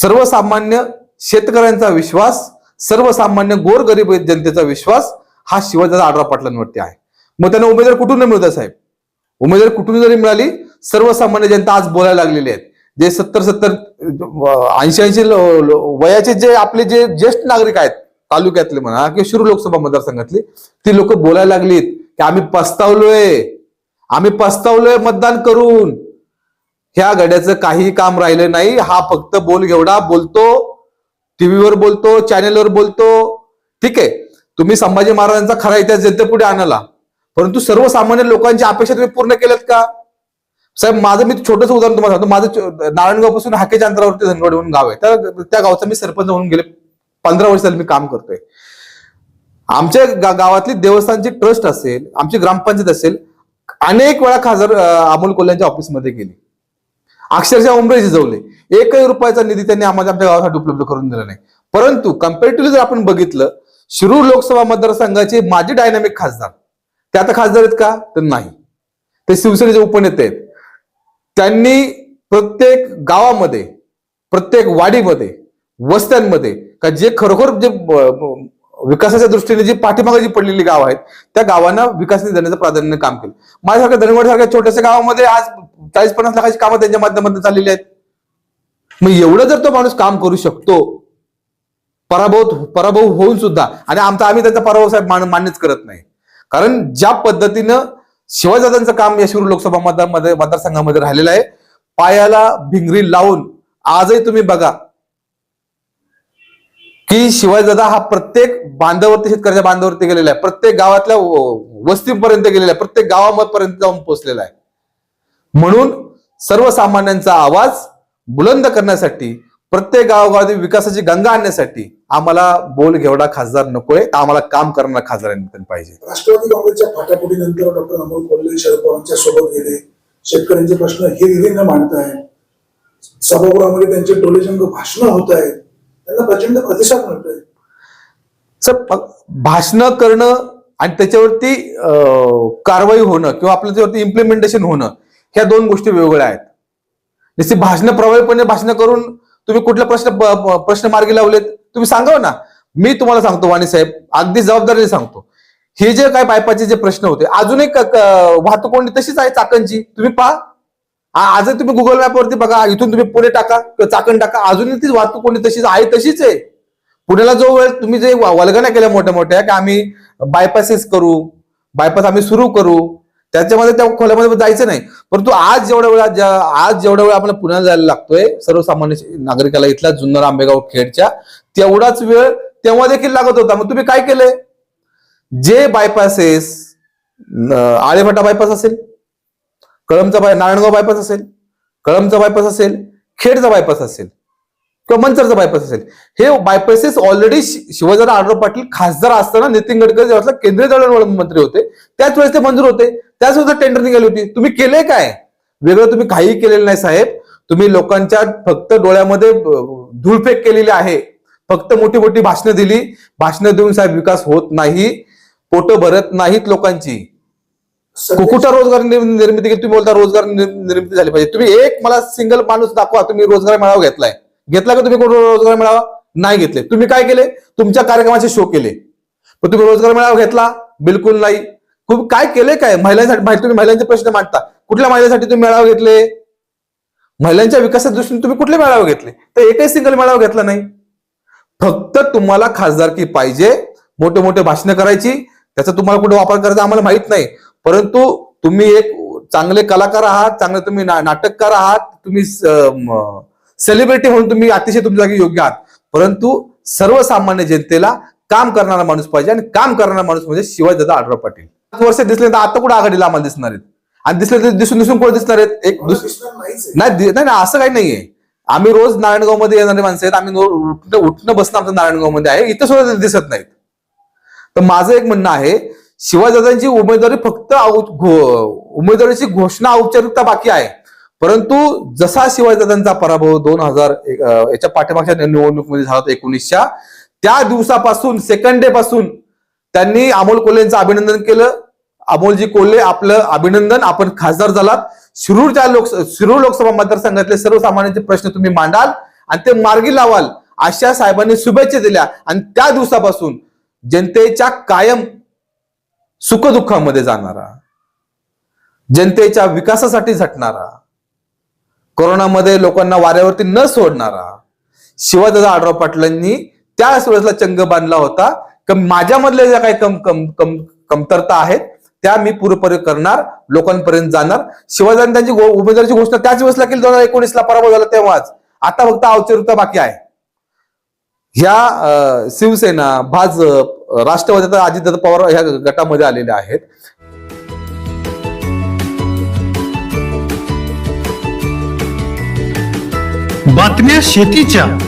सर्वसामान्य शेतकऱ्यांचा विश्वास सर्वसामान्य गोरगरीब जनतेचा विश्वास हा शिवाजीचा आढराव पाटलांवरती आहे. मग त्यांना उमेदवार कुठून नाही मिळत साहेब? उमेदवार कुठून जरी मिळाली सर्वसामान्य जनता आज बोलायला लागलेली आहेत. जे सत्तर सत्तर ऐंशी ऐंशी वयाचे जे आपले जे ज्येष्ठ नागरिक आहेत तालुक्यातले म्हणा किंवा शिरू लोकसभा मतदारसंघातली ती लोक बोलायला लागलीत की आम्ही पस्तावलोय. आम्ही पस्तावलोय मतदान करून. ह्या गड्याचं काही काम राहिलं नाही. हा फक्त बोल घेवडा. बोलतो टीव्हीवर बोलतो चॅनेलवर बोलतो. ठीक आहे. तुम्ही संभाजी महाराजांचा खरा इतिहास जनतेपुढे आणला परंतु सर्वसामान्य लोकांची अपेक्षा तुम्ही पूर्ण केल्यात का? साहेब माझं मी छोटंसं उदाहरण तुम्हाला सांगतो. माझं चो- नारायणगावपासून हाकेच्या अंतरावरती धनगड म्हणून गाव आहे. त्या त्या गावचा मी सरपंच म्हणून गेले पंधरा वर्ष झाले मी काम करतोय. आमच्या गा- गावातली देवस्थानची ट्रस्ट असेल आमची ग्रामपंचायत असेल अनेक वेळा खासदार अमोल कोल्ह्यांच्या ऑफिसमध्ये गेली. अक्षरशः उमरे झिजवले एकही रुपयाचा निधी त्यांनी आम्हाला आमच्या गावासाठी उपलब्ध करून दिला नाही. परंतु कम्पेरेटिव्हली जर आपण बघितलं शिरूर लोकसभा मतदारसंघाचे माजी डायनामिक खासदार ते आता खासदार आहेत का? तर नाही. ते शिवसेनेचे उपनेते आहेत. त्यांनी प्रत्येक गावामध्ये प्रत्येक वाडीमध्ये वस्त्यांमध्ये का जे खरोखर जे विकासाच्या दृष्टीने जी पाठीमागे जी पडलेली गाव आहेत त्या गावांना विकास देण्याचं प्राधान्य काम केलं. माझ्यासारख्या धनगड सारख्या छोट्याशा गावामध्ये आज चाळीस पन्नास लाखाची कामं त्यांच्या माध्यमातून चाललेली आहेत. मग एवढं जर तो माणूस काम करू शकतो पराभव पराभव होऊन सुद्धा आणि आमचा आम्ही त्याचा पराभव साहेब मान- मान्यच करत नाही. कारण ज्या पद्धतीनं शिवाजादांचं काम या शिरूर लोकसभा मतदारमध्ये मतदारसंघामध्ये राहिलेलं आहे पायाला भिंगरी लावून आजही तुम्ही बघा की शिवाजीदादा हा प्रत्येक बांधावरती शेतकऱ्याच्या बांधावरती गेलेला आहे. प्रत्येक गावातल्या वस्तीपर्यंत गेलेला आहे. प्रत्येक गावापर्यंत जाऊन पोहोचलेला आहे. म्हणून सर्वसामान्यांचा आवाज बुलंद करण्यासाठी प्रत्येक गावागावात विकासाची गंगा आणण्यासाठी आम्हाला बोल घेवडा खासदार नकोय तर आम्हाला काम करणारा खासदार पाहिजे. राष्ट्रवादी काँग्रेसच्या फाटाफुटीनंतर डॉक्टर अमोल कोल्हे शरद पवारांच्या सोबत गेले. शेतकऱ्यांचे प्रश्न हिरहिरीनं मांडताय सभागृहामध्ये त्यांचे टोलेजंग भाषणं होत आहेत त्यांना प्रचंड प्रतिसाद मिळतोय. सर भाषण करणं आणि त्याच्यावरती कारवाई होणं किंवा आपलं त्याच्यावरती इम्प्लिमेंटेशन होणं ह्या दोन गोष्टी वेगवेगळ्या आहेत. निश्चित भाषणं प्रभावीपणे भाषण करून तुम्ही कुठला प्रश्न प्रश्न मार्गी लावलेत तुम्ही सांगाव ना. मी तुम्हाला सांगतो वाणी साहेब अगदी जबाबदारीने सांगतो. हे जे काय पायपाचे जे प्रश्न होते अजून एक वाहतूक कोंडी तशीच आहे चाकणची. तुम्ही पहा. आज तुम्ही गुगल मॅपवरती बघा इथून तुम्ही पुणे टाका चाकण टाका अजूनही ती वाहतूक कोंडी तशीच आहे तशीच आहे. पुण्याला जो वेळ तुम्ही जे व- वल्गना केल्या मोठ्या मोठ्या की आम्ही बायपासेस करू बायपास आम्ही सुरू करू त्याच्यामध्ये त्या खोल्यामध्ये जायचं नाही. परंतु आज जेवढ्या वेळा आज जेवढ्या वेळा आपल्याला पुण्याला जायला लागतोय सर्वसामान्य नागरिकाला इथल्या जुन्नर आंबेगाव खेडच्या तेवढाच वेळ तेव्हा देखील लागत होता. मग तुम्ही काय केलंय? जे बायपासेस आळेफाटा बायपास असेल कळमचा बाय नारायणगाव बायपास असेल कळमचा बायपास असेल खेडचा बायपास असेल किंवा मंचरचा बायपास असेल हे बायपासेस ऑलरेडी शिवाजीराव आढळराव पाटील खासदार असताना नितीन गडकरी केंद्रीय दळणवळण मंत्री होते त्याच वेळेस ते मंजूर होते. वेळेस टेंडर निघाली होती. तुम्ही केले काय? वेगळं तुम्ही काही केलेलं नाही साहेब. तुम्ही लोकांच्या फक्त डोळ्यामध्ये धूळफेक केलेली आहे. फक्त मोठी मोठी भाषणं दिली. भाषणं देऊन साहेब विकास होत नाही. पोट भरत नाहीत लोकांची. कुठं रोजगार निर्म- निर्मिती केली. तुम्ही बोलता रोजगार निर- निर्मिती झाली पाहिजे. तुम्ही एक मला सिंगल माणूस दाखवा. तुम्ही रोजगार मेळावा घेतलाय. घेतला का तुम्ही कोण रोजगार मेळावा? नाही घेतले. तुम्ही काय केले? तुमच्या कार्यक्रमाचे शो केले. पण तुम्ही रोजगार मेळावा घेतला? बिलकुल नाही. खूप काय केले काय? महिलांसाठी माहिती तुम्ही महिलांचे प्रश्न मांडता. कुठल्या महिलांसाठी तुम्ही मेळावे घेतले? महिलांच्या विकासाच्या दृष्टीने तुम्ही कुठले मेळावे घेतले? तर एकही सिंगल मेळावा घेतला नाही. फक्त तुम्हाला खासदारकी पाहिजे मोठे मोठे भाषणं करायची त्याचा तुम्हाला कुठे वापर करायचा आम्हाला माहीत नाही. परंतु तुम्ही एक चांगले कलाकार आहात चांगले तुम्ही ना- नाटककार आहात तुम्ही सेलिब्रिटी म्हणून तुम्ही अतिशय तुमच्या जागी योग्य आहात. परंतु सर्वसामान्य जनतेला काम करणारा माणूस पाहिजे आणि काम करणारा माणूस म्हणजे शिवाजीदादा आढराव पाटील. वर्ष दिसले तर आता कुठे आघाडीला आम्हाला दिसणार आहेत? आणि दिसले तर दिसून दिसून कोण दिसणार आहेत? एक. नाही नाही असं काही नाहीये. आम्ही रोज नारायणगावमध्ये येणारे माणसं आहेत. आम्ही उठणं बसणं आमचं नारायणगावमध्ये आहे. इथं सुद्धा दिसत नाहीत. तर माझं एक म्हणणं आहे शिवाजीदादांची उमेदवारी फक्त उमेदवारीची घोषणा औपचारिकता बाकी आहे. परंतु जसा शिवाजीदादांचा पराभव दोन हजार याच्या पाठीमागच्या निवडणुकीमध्ये झाला होता एकोणीसच्या त्या दिवसापासून सेकंड डे पासून त्यांनी अमोल कोल्हेंचं अभिनंदन केलं. अमोलजी कोल्हे आपलं अभिनंदन. आपण खासदार झालात. शिरूरच्या लोक शिरूर लोकसभा मतदारसंघातले सर्वसामान्यांचे प्रश्न तुम्ही मांडाल आणि ते मार्गी लावाल अशा साहेबांनी शुभेच्छा दिल्या. आणि त्या दिवसापासून जनतेच्या कायम सुखदुःखामध्ये जाणारा जनतेच्या विकासासाठी झटणारा कोरोनामध्ये लोकांना वाऱ्यावरती न सोडणारा शिवादादा आढराव पाटलांनी त्याच वेळेसला चंग बांधला होता. की माझ्यामधल्या ज्या काही कम कम कम कमतरता आहेत त्या मी पूर्णपणे करणार लोकांपर्यंत जाणार. शिवाजी त्यांची गो- उमेदवारीची घोषणा त्याच वेळेसला केली दोन हजार एकोणीसला पराभव झाला तेव्हाच. आता फक्त अवचरिता बाकी आहे. ह्या शिवसेना भाजप राष्ट्रवादी आता अजितदादा पवार ह्या गटामध्ये आलेल्या आहेत. बातम्या शेतीच्या.